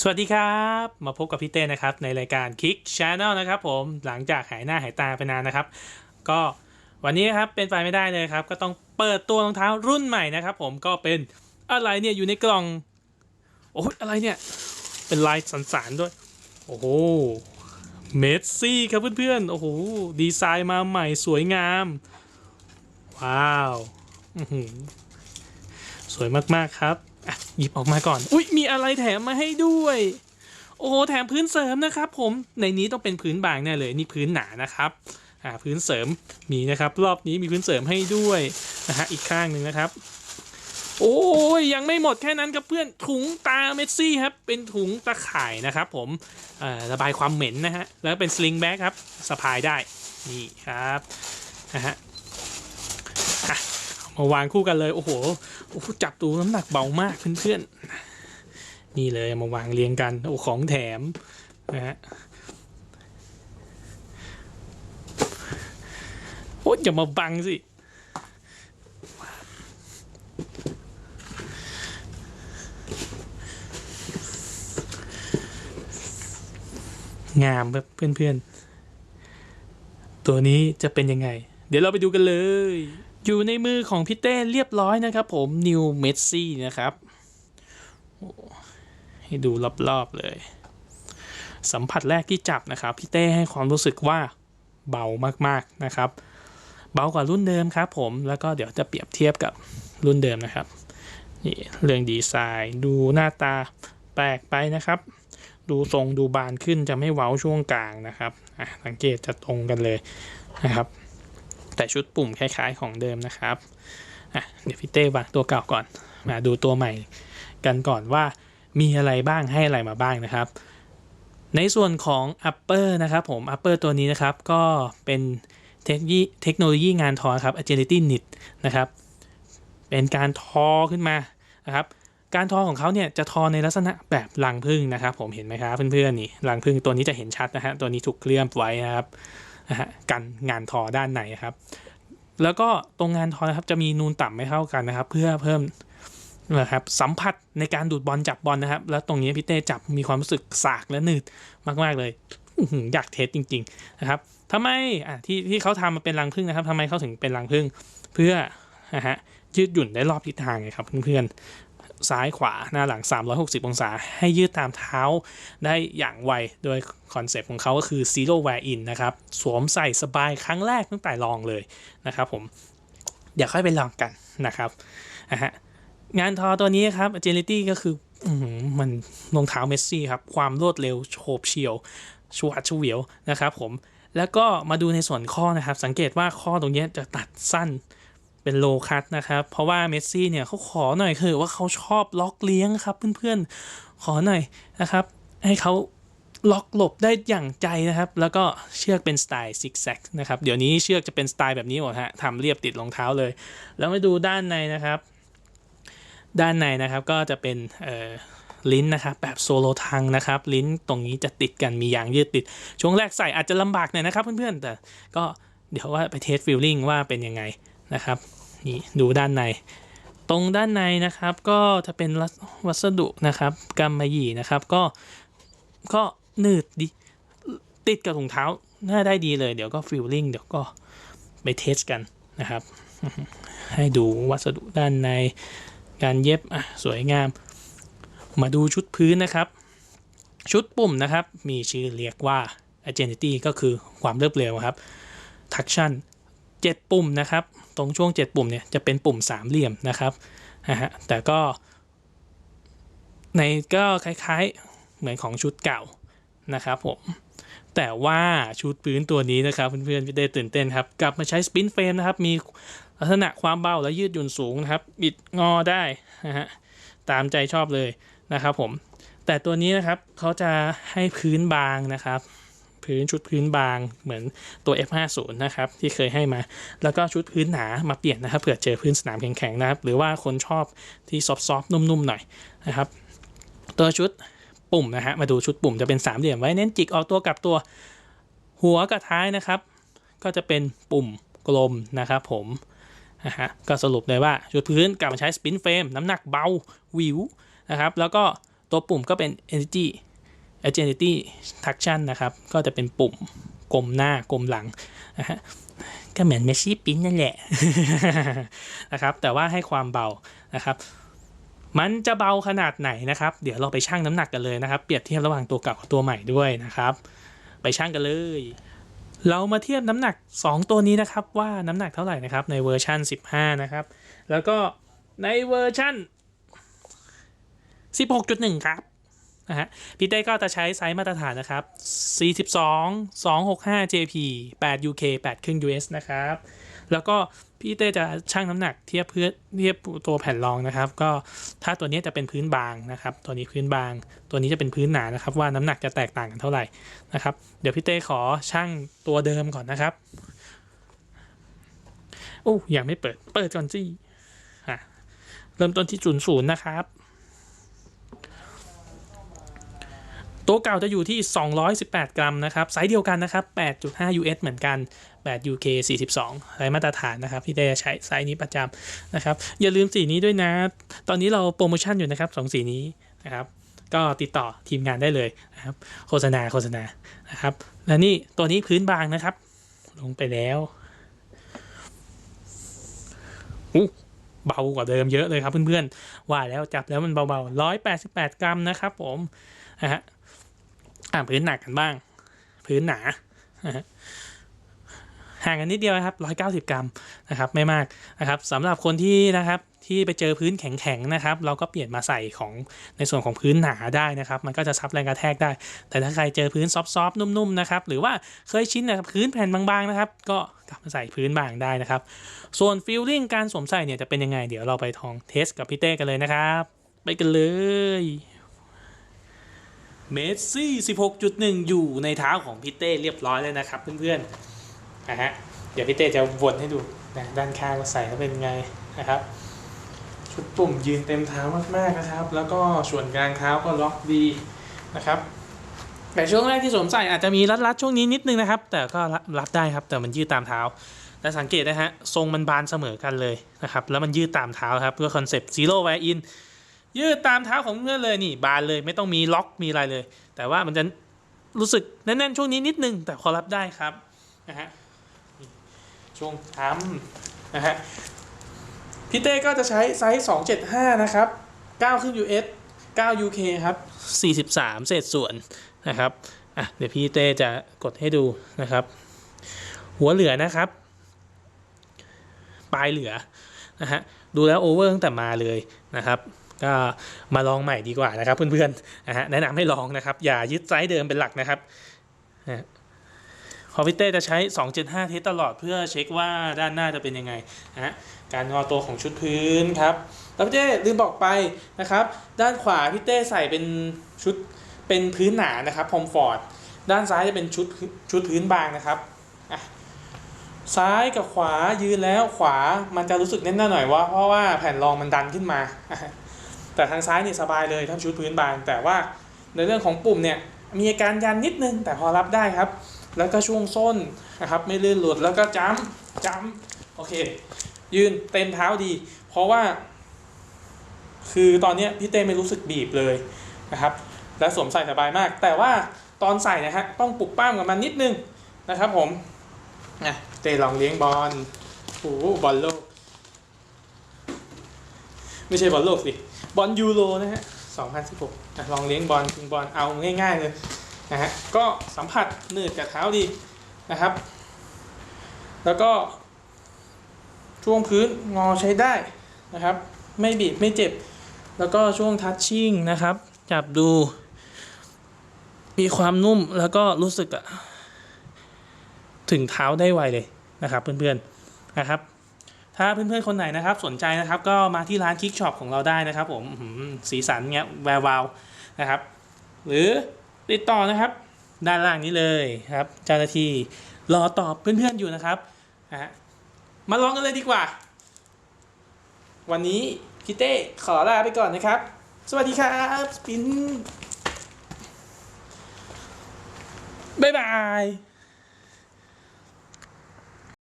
สวัสดีครับ มาพบกับพี่เต้นะครับ ในรายการ Kick Channel นะครับผมหลังจากหายหน้าหายตาไปนานนะครับ ก็วันนี้ครับเป็นไปไม่ได้เลยครับ ก็ต้องเปิดตัวรองเท้ารุ่นใหม่นะครับผมก็เป็นอะไรเนี่ยอยู่ในกล่อง โอ้อะไรเนี่ย เป็นลายสันสานๆด้วย โอ้โหเมสซี่ครับเพื่อนๆ โอ้โห ดีไซน์มาใหม่สวยงาม ว้าวสวยมากๆครับ อะหยิบออกมาก่อน อุ้ยมีอะไรแถมมาให้ด้วย โอ้โหแถมพื้นเสริมนะครับ ผมในนี้ต้องเป็นพื้นบางแน่เลยนี่พื้นหนานะครับอ่าพื้นเสริมมีนะครับ รอบนี้มีพื้นเสริมให้ด้วยนะฮะอีกข้างหนึ่งนะครับ โอ้ยยังไม่หมดแค่นั้นครับเพื่อนถุงตาเมสซี่ครับเป็นถุงตะข่ายนะครับ ผมอ่าระบายความเหม็นนะฮะแล้วเป็นสลิงแบ็คครับสะพายได้นี่ครับนะฮะ มาวางคู่กันเลย โอ้โหโอ้โหจับตูน้ำหนักเบามากเพื่อนๆนี่เลยมาวางเรียงกันโอ้ของแถมนะฮะโอ้ยอย่ามาบังสิงามแบบเพื่อนๆ ตัวนี้จะเป็นยังไง เดี๋ยวเราไปดูกันเลย อยู่ในมือของพี่เต้เรียบร้อยนะครับผมนิวเมสซี่นะครับ ให้ดูรอบๆเลย สัมผัสแรกที่จับนะครับพี่เต้ให้ความรู้สึกว่าเบามากๆนะครับ เบากว่ารุ่นเดิมครับผมแล้วก็เดี๋ยวจะเปรียบเทียบกับรุ่นเดิมนะครับนี่เรื่องดีไซน์ดูหน้าตาแปลกไปนะครับ ดูทรงดูบานขึ้นจะไม่เว้าช่วงกลางนะครับอะสังเกตจะตรงกันเลยนะครับ แต่ชุดปุ่มคล้ายๆของเดิมนะครับอะเดี๋ยวพี่เต้วางตัวเก่าก่อนมาดูตัวใหม่กันก่อนว่ามีอะไรบ้างให้อะไรมาบ้างนะครับ ในส่วนของ upper นะครับผม upper ตัวนี้นะครับก็เป็นเทคโนโลยีงานทอครับ agility knit นะครับ เป็นการทอขึ้นมานะครับ การทอของเขาเนี่ยจะทอในลักษณะแบบรังผึ้งนะครับ ผมเห็นไหมครับเพื่อนๆนี่รังผึ้งตัวนี้จะเห็นชัดนะฮะตัวนี้ถูกเคลื่อบไว้นะครับ กันงานทอด้านในครับ แล้วก็ตรงงานทอนะครับจะมีนูนต่ำไม่เท่ากันนะครับ เพื่อเพิ่มนะครับสัมผัสในการดูดบอลจับบอลนะครับ แล้วตรงนี้พี่เต้จับมีความรู้สึกสากและหนืดมากๆเลยอยากเทสจริง ๆ นะครับทำไมอะที่ที่เขาทำมาเป็นรังผึ้งนะครับทำไมเขาถึงเป็นรังผึ้งเพื่อนะฮะยืดหยุ่นได้รอบทิศทางไงครับเพื่อนๆ ซ้ายขวาหน้าหลัง 360 องศา ให้ยืดตามเท้าได้อย่างไว โดยคอนเซปต์ของเขาก็คือ zero wear in นะครับ สวมใส่สบายครั้งแรกตั้งแต่ลองเลยนะครับผม เดี๋ยวค่อยไปลองกันนะครับนะฮะงานทอตัวนี้ครับ agility ก็คืออมันรองเท้าเมสซี่ครับ ความรวดเร็วโฉบเฉี่ยวชวาดเฉวียวนะครับผมแล้วก็มาดูในส่วนข้อนะครับ สังเกตว่าข้อตรงนี้จะตัดสั้น เป็นโลคัตนะครับ เพราะว่าเมสซี่เนี่ยเขาขอหน่อยคือว่าเขาชอบล็อกเลี้ยงครับเพื่อนๆ ขอหน่อยนะครับ ให้เขาล็อกหลบได้อย่างใจนะครับ แล้วก็เชือกเป็นสไตล์ซิกแซกนะครับ เดี๋ยวนี้เชือกจะเป็นสไตล์แบบนี้หมดฮะทำเรียบติดรองเท้าเลย แล้วมาดูด้านในนะครับ ด้านในนะครับก็จะเป็นเอ่อลิ้นนะครับแบบโซโลทังนะครับ ลิ้นตรงนี้จะติดกันมียางยืดติด ช่วงแรกใส่อาจจะลำบากหน่อยนะครับเพื่อนๆ แต่ก็เดี๋ยวว่าไปเทสฟิลลิ่งว่าเป็นยังไง นะครับนี่ดูด้านใน ตรงด้านในนะครับก็จะเป็นวัสดุนะครับกำมะหยี่นะครับก็ก็หนืดดีติดกับถุงเท้าน่าได้ดีเลย เดี๋ยวก็ฟิลลิ่งเดี๋ยวก็ไปเทสกันนะครับ ให้ดูวัสดุด้านในการเย็บอะสวยงาม มาดูชุดพื้นนะครับ ชุดปุ่มนะครับ มีชื่อเรียกว่า agility ก็คือความรวดเร็วครับ traction 7 ปุ่มนะครับ ตรงช่วง 7 ปุ่มเนี่ยจะเป็นปุ่มสามเหลี่ยมนะครับนะฮะแต่ก็ ในก็คล้ายๆเหมือนของชุดเก่านะครับผมแต่ว่าชุดพื้นตัวนี้นะครับเพื่อนๆพี่ได้ตื่นเต้นครับ กลับมาใช้สปินเฟรมนะครับ มีลักษณะความเบาและยืดหยุ่นสูงนะครับบิดงอได้นะฮะตามใจชอบเลยนะครับผมแต่ตัวนี้นะครับเขาจะให้พื้นบางนะครับ พื้นชุดพื้นบางเหมือนตัว F50 นะครับที่เคยให้มา แล้วก็ชุดพื้นหนามาเปลี่ยนนะครับเผื่อเจอพื้นสนามแข็งๆนะครับ หรือว่าคนชอบที่ซอฟต์ๆนุ่มๆหน่อยนะครับ ตัวชุดปุ่มนะฮะมาดูชุดปุ่มจะเป็นสามเหลี่ยมไว้เน้นจิกออกตัวกับตัวหัวกับท้ายนะครับ ก็จะเป็นปุ่มกลมนะครับผมนะฮะก็สรุปเลยว่าชุดพื้นกลับมาใช้สปินเฟรมน้ำหนักเบาวิวนะครับแล้วก็ตัวปุ่มก็เป็น Energy Agility Traction นะครับ ก็จะเป็นปุ่มกลมหน้ากลมหลังนะฮะก็เหมือนเมสซี่ปิ้นนั่นแหละนะครับ แต่ว่าให้ความเบานะครับ มันจะเบาขนาดไหนนะครับ เดี๋ยวเราไปชั่งน้ำหนักกันเลยนะครับ เปรียบเทียบระหว่างตัวเก่ากับตัวใหม่ด้วยนะครับ ไปชั่งกันเลย เรามาเทียบน้ำหนัก 2 ตัวนี้นะครับ ว่าน้ำหนักเท่าไหร่นะครับในเวอร์ชัน15 นะครับ แล้วก็ในเวอร์ชัน16.1 ครับ นะฮะพี่เต้ก็จะใช้ไซส์มาตรฐานนะครับ 42 265 JP 8 UK 8 ครึ่ง US นะครับ แล้วก็พี่เต้จะชั่งน้ำหนักเทียบเพื่อเทียบตัวแผ่นรองนะครับ ก็ถ้าตัวนี้จะเป็นพื้นบางนะครับ ตัวนี้พื้นบาง ตัวนี้จะเป็นพื้นหนานะครับ ว่าน้ำหนักจะแตกต่างกันเท่าไหร่นะครับ เดี๋ยวพี่เต้ขอชั่งตัวเดิมก่อนนะครับโอ้ยังไม่เปิดเปิดก่อนสิเริ่มต้นที่ศูนย์ศูนย์นะครับ ตัวเก่าจะอยู่ที่ 218 กรัมนะครับ ไซส์เดียวกันนะครับ 8.5 US เหมือนกัน 8 UK 42ไซส์มาตรฐานนะครับพี่เต้ใช้ไซส์นี้ประจำนะครับ อย่าลืมสีนี้ด้วยนะ ตอนนี้เราโปรโมชั่นอยู่นะครับสองสีนี้นะครับ ก็ติดต่อทีมงานได้เลยนะครับ โฆษณาโฆษณานะครับ และนี่ตัวนี้พื้นบางนะครับ ลงไปแล้วอู้เบากว่าเดิมเยอะเลยครับเพื่อนๆ ว่าแล้วจับแล้วมันเบาๆ 188 กรัมนะครับผมนะฮะ อ่าพื้นหนักกันบ้าง พื้นหนาห่างกันนิดเดียวครับ 190 กรัมนะครับไม่มากนะครับสำหรับคนที่นะครับที่ไปเจอพื้นแข็งๆนะครับ เราก็เปลี่ยนมาใส่ของในส่วนของพื้นหนาได้นะครับ มันก็จะซับแรงกระแทกได้ แต่ถ้าใครเจอพื้นซอฟๆนุ่มๆนะครับ หรือว่าเคยชินกับพื้นแผ่นบางๆนะครับ ก็กลับมาใส่พื้นบางได้นะครับ ส่วนฟิลลิ่งการสวมใส่เนี่ยจะเป็นยังไง เดี๋ยวเราไปทองเทสกับพี่เต้กันเลยนะครับ ไปกันเลย เมสซี่ 16.1 อยู่ในเท้าของพี่เต้เรียบร้อยเลยนะครับเพื่อนๆนะฮะเดี๋ยวพี่เต้จะวนให้ดูนะด้านข้างใส่แล้วเป็นไงนะครับ ชุดปุ่มยืนเต็มเท้ามากๆนะครับ แล้วก็ส่วนกลางเท้าก็ล็อกดีนะครับแต่ช่วงแรกที่สวมใส่อาจจะมีรัดๆช่วงนี้นิดนึงนะครับ แต่ก็รับได้ครับ แต่มันยืดตามเท้า และสังเกตนะฮะทรงมันบานเสมอกันเลยนะครับ แล้วมันยืดตามเท้าครับเพื่อคอนเซปต์ zero wear in ยืดตามเท้าของเพื่อนเลยนี่บานเลยไม่ต้องมีล็อกมีอะไรเลย แต่ว่ามันจะรู้สึกแน่นๆช่วงนี้นิดนึง แต่พอรับได้ครับนะฮะช่วงท้ำนะฮะพี่เต้ก็จะใช้ไซส์ 275 นะครับ 9 ขึ้น US 9 UK ครับ 43 เศษส่วนนะครับอะเดี๋ยวพี่เต้จะกดให้ดูนะครับ หัวเหลือนะครับ ปลายเหลือนะฮะดูแล้วโอเวอร์ตั้งแต่มาเลยนะครับ ก็มาลองใหม่ดีกว่านะครับ เพื่อนๆนะฮะแนะนำให้ลองนะครับ อย่ายึดไซส์เดิมเป็นหลักนะครับคอมพิวเตอร์จะใช้ 275 เทสตลอดเพื่อเช็คว่าด้านหน้าจะเป็นยังไงนะการงอตัวของชุดพื้นครับแล้วพี่เต้ลืมบอกไปนะครับ ด้านขวาพี่เต้ใส่เป็นชุดเป็นพื้นหนานะครับพอมฟอร์ด ด้านซ้ายจะเป็นชุดชุดพื้นบางนะครับ ซ้ายกับขวายืนแล้วขวามันจะรู้สึกแน่นๆหน่อยว่าเพราะว่าแผ่นรองมันดันขึ้นมา แต่ทางซ้ายนี่สบายเลยถ้าชุดพื้นบาง แต่ว่าในเรื่องของปุ่มเนี่ยมีอาการยันนิดนึง แต่พอรับได้ครับ แล้วก็ช่วงส้นนะครับไม่ลื่นหลุดแล้วก็จ้ำจ้ำโอเค ยืนเต็มเท้าดี เพราะว่า คือตอนนี้พี่เต้ไม่รู้สึกบีบเลยนะครับ และสวมใส่สบายมาก แต่ว่าตอนใส่นะฮะต้องปลุกป้ามกับมันนิดนึงนะครับผมนะเต้ลองเลี้ยงบอลโอ้โหบอลโลก ไม่ใช่บอลโลกสิบอลยูโรนะฮะ 2016อะลองเลี้ยงบอลยิงบอลเอาง่ายๆเลยนะฮะ ก็สัมผัสหนืดกับเท้าดีนะครับ แล้วก็ช่วงพื้นงอใช้ได้นะครับ ไม่บีบไม่เจ็บ แล้วก็ช่วงทัชชิ่งนะครับ จับดู มีความนุ่มแล้วก็รู้สึกอะถึงเท้าได้ไวเลยนะครับเพื่อนๆนะครับ ถ้าเพื่อนๆคนไหนนะครับสนใจนะครับก็มาที่ร้านคิกช็อปของเราได้นะครับ ผมสีสันเงี้ยแวววาวนะครับ หรือติดต่อนะครับ ด้านล่างนี้เลยครับ เจ้าหน้าที่รอตอบเพื่อนๆอยู่นะครับฮะมาลองกันเลยดีกว่า วันนี้พี่เต้ขอลาไปก่อนนะครับ สวัสดีครับสปินบ๊ายบาย